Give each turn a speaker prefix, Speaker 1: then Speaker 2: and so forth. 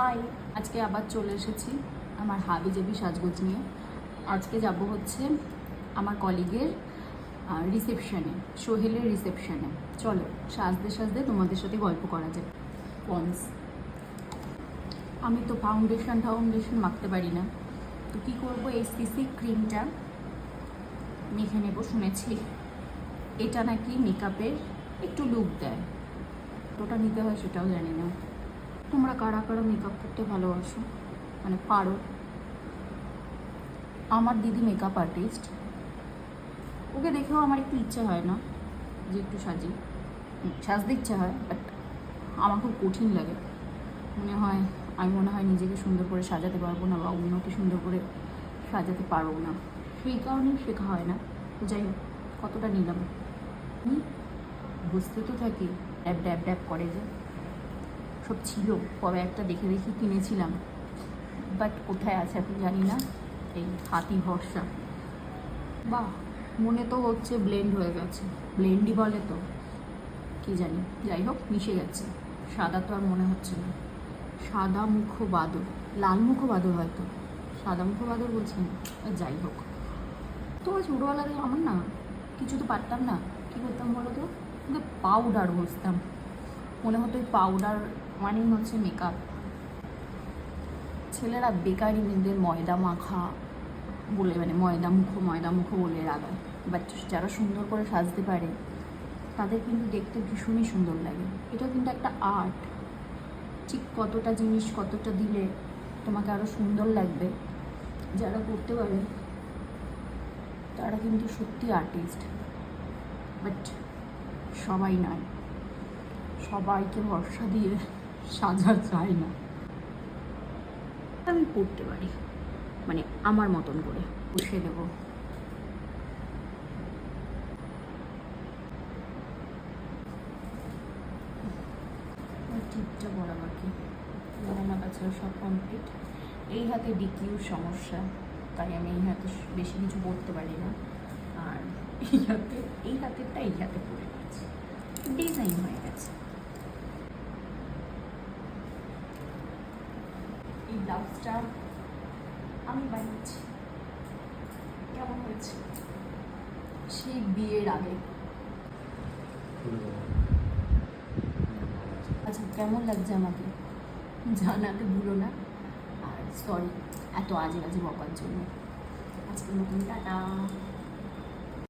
Speaker 1: High, আজকে আবার চলে এসেছি আমার হাবি জাবি সাজগোজ নিয়ে। আজকে যাব হচ্ছে আমার কলিগের রিসেপশনে সোহেলের রিসেপশনে চলো, সাজতে সাজতে তোমাদের সাথে গল্প করা যায় পন্স আমি তো ফাউন্ডেশন ফাউন্ডেশন মাখতে পারি না। তো কী করব এই সিসি ক্রিমটা মেখে নেব শুনেছি। এটা নাকি মেকআপের একটু লুক দেয়। ওটা নিতে হয় সেটাও জানি না। তোমরা কারা কারা মেকআপ করতে ভালোবাসো? মানে পারো। আমার দিদি মেকআপ আর্টিস্ট ওকে দেখেও আমার একটু ইচ্ছে হয় না যে একটু সাজি। সাজতে ইচ্ছে হয় বাট আমার খুব কঠিন লাগে। মনে হয়, আমি মনে হয় নিজেকে সুন্দর করে সাজাতে পারব না বা অন্যকে সুন্দর করে সাজাতে পারব না। সেই কারণেই শেখা হয় না। যাই হোক, কতটা নিলাম। বুঝতে তো থাকি। ড্যাব ড্যাব ড্যাব করে যে। সব ছিল কবে একটা দেখে দেখে কিনেছিলাম। বাট কোথায় আছে এখন জানি না। এই হাতি ভরসা। বাহ, মনে তো হচ্ছে ব্লেন্ড হয়ে গেছে। ব্লেন্ডই বলে তো। কি জানি। যাই হোক, মিশে গেছে। সাদা তো আর মনে হচ্ছে না। সাদা মুখ বাদর লাল মুখ বাদর হয়তো। সাদা মুখ বাদর বলছেন যাই হোক। তোমার ছোটোবেলাতে আমার না, কিছু তো পারতাম না। কী করতাম বলো তো? পাউডার ঘষতাম মনে হতো পাউডার মানেই হচ্ছে মেকআপ ছেলেরা বেকারি মেয়েদের ময়দা মাখা বলে মানে ময়দা মুখো ময়দা মুখো বলে রাগায় বাট যারা সুন্দর করে সাজতে পারে, তাদের কিন্তু দেখতে ভীষণই সুন্দর লাগে। এটা কিন্তু একটা আর্ট ঠিক কতটা জিনিস কতটা দিলে তোমাকে আরও সুন্দর লাগবে, যারা করতে পারে, তারা কিন্তু সত্যি আর্টিস্ট বাট সবাই নয়। সবাইকে ভরসা দিয়ে সাজা যায় না। আমি পড়তে পারি। মানে আমার মতন করে বসে দেবো। টিপটা বড় বাকি। জানা বাচ্চারা সব কমপ্লিট এই হাতে ডিকিউ সমস্যা তাই আমি এই হাতে বেশি কিছু পড়তে পারি না। আর এই হাতে এই হাতেরটা এই হাতে পড়ে গেছে। ডিজাইন হয়ে গেছে। ব্লাউজটা আমি বানিয়েছি। কেমন হয়েছে? সেই বিয়ের আগে। আচ্ছা কেমন লাগছে আমাকে? জানাতে ভুলো না। আর সরি এত আজে বাজে বকার জন্য। আজকের মতন টাটা